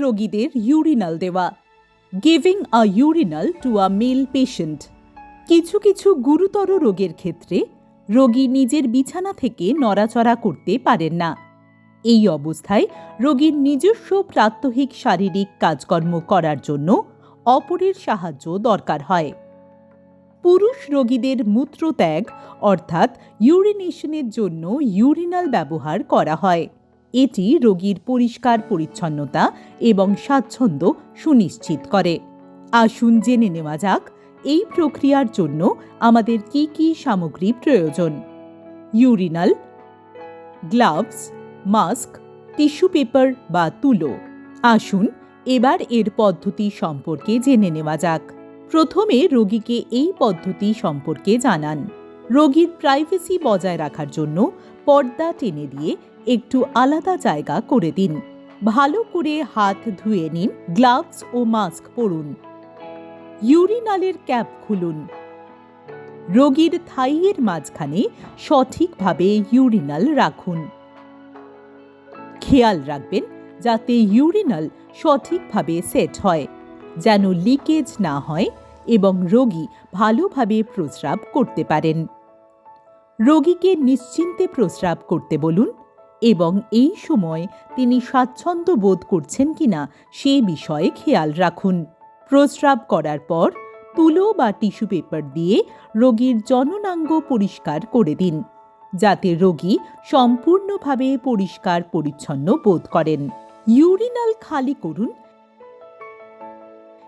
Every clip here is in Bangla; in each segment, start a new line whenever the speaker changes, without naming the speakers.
রোগীদের ইউরিনাল দেওয়া giving a urinal to a male patient কিছু কিছু গুরুতর রোগের ক্ষেত্রে রোগী নিজের বিছানা থেকে নড়াচড়া করতে পারেন না। এই অবস্থায় রোগীর নিজস্ব প্রাত্যহিক শারীরিক কাজকর্ম করার জন্য অপরের সাহায্য দরকার হয়। পুরুষ রোগীদের মূত্রত্যাগ অর্থাৎ ইউরিনেশনের জন্য ইউরিনাল ব্যবহার করা হয়। এটি রোগীর পরিষ্কার পরিচ্ছন্নতা এবং স্বাচ্ছন্দ্য সুনিশ্চিত করে। আসুন জেনে নেওয়া যাক, এই প্রক্রিয়ার জন্য আমাদের কি কি সামগ্রী প্রয়োজন? Urinal, gloves, mask, tissue paper বা তুলো। আসুন এবার এর পদ্ধতি সম্পর্কে জেনে নেওয়া যাক। প্রথমে রোগীকে এই পদ্ধতি সম্পর্কে জানান। রোগীর প্রাইভেসি বজায় রাখার জন্য পর্দা টেনে দিয়ে একটু আলাদা জায়গা করে দিন। ভালো করে হাত ধুয়ে নিন, গ্লাভস ও মাস্ক পরুন। ইউরিনালের ক্যাপ খুলুন। রোগীর থাইয়ের মাঝখানে সঠিকভাবে ইউরিনাল রাখুন। খেয়াল রাখবেন যাতে ইউরিনাল সঠিকভাবে সেট হয়, যেন লিকেজ না হয় এবং রোগী ভালোভাবে প্রস্রাব করতে পারেন। রোগীকে নিশ্চিন্তে প্রস্রাব করতে বলুন এবং এই সময় তিনি স্বাচ্ছন্দ্য বোধ করছেন কিনা সে বিষয়ে খেয়াল রাখুন। প্রস্রাব করার পর তুলো বা টিস্যু পেপার দিয়ে রোগীর জননাঙ্গ পরিষ্কার করে দিন, যাতে রোগী সম্পূর্ণভাবে পরিষ্কার পরিচ্ছন্ন বোধ করেন। ইউরিনাল খালি করুন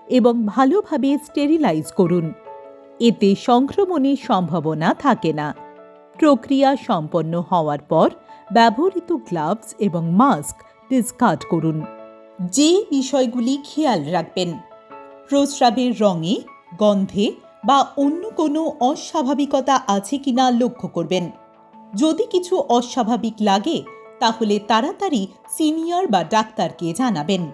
এবং ভালোভাবে স্টেরিলাইজ করুন। এতে সংক্রমণের সম্ভাবনা থাকে না। প্রক্রিয়া সম্পন্ন হওয়ার পর ব্যবহৃত গ্লাভস এবং মাস্ক ডিসকার্ড করুন। যে বিষয়গুলি খেয়াল রাখবেন, প্রস্রাবের রঙে, গন্ধে বা অন্য কোনো অস্বাভাবিকতা আছে কিনা লক্ষ্য করবেন। যদি কিছু অস্বাভাবিক লাগে, তাহলে তাড়াতাড়ি সিনিয়র বা ডাক্তারকে জানাবেন।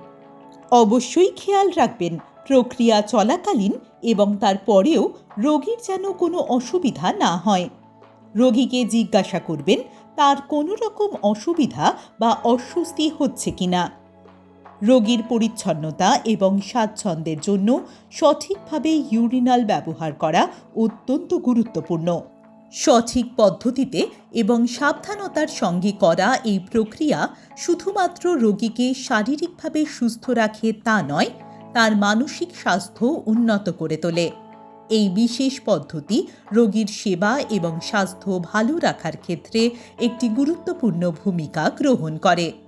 অবশ্যই খেয়াল রাখবেন, প্রক্রিয়া চলাকালীন এবং তারপরেও রোগীর যেন কোনো অসুবিধা না হয়। রোগীকে জিজ্ঞাসা করবেন, তার কোনো রকম অসুবিধা বা অস্বস্তি হচ্ছে কিনা। রোগীর পরিচ্ছন্নতা এবং স্বাচ্ছন্দ্যের জন্য সঠিকভাবে ইউরিনাল ব্যবহার করা অত্যন্ত গুরুত্বপূর্ণ। সঠিক পদ্ধতিতে এবং সাবধানতার সঙ্গে করা এই প্রক্রিয়া শুধুমাত্র রোগীকে শারীরিকভাবে সুস্থ রাখে তা নয়, তার মানসিক স্বাস্থ্য উন্নত করে তোলে। এই বিশেষ পদ্ধতি রোগীর সেবা এবং স্বাস্থ্য ভালো রাখার ক্ষেত্রে একটি গুরুত্বপূর্ণ ভূমিকা গ্রহণ করে।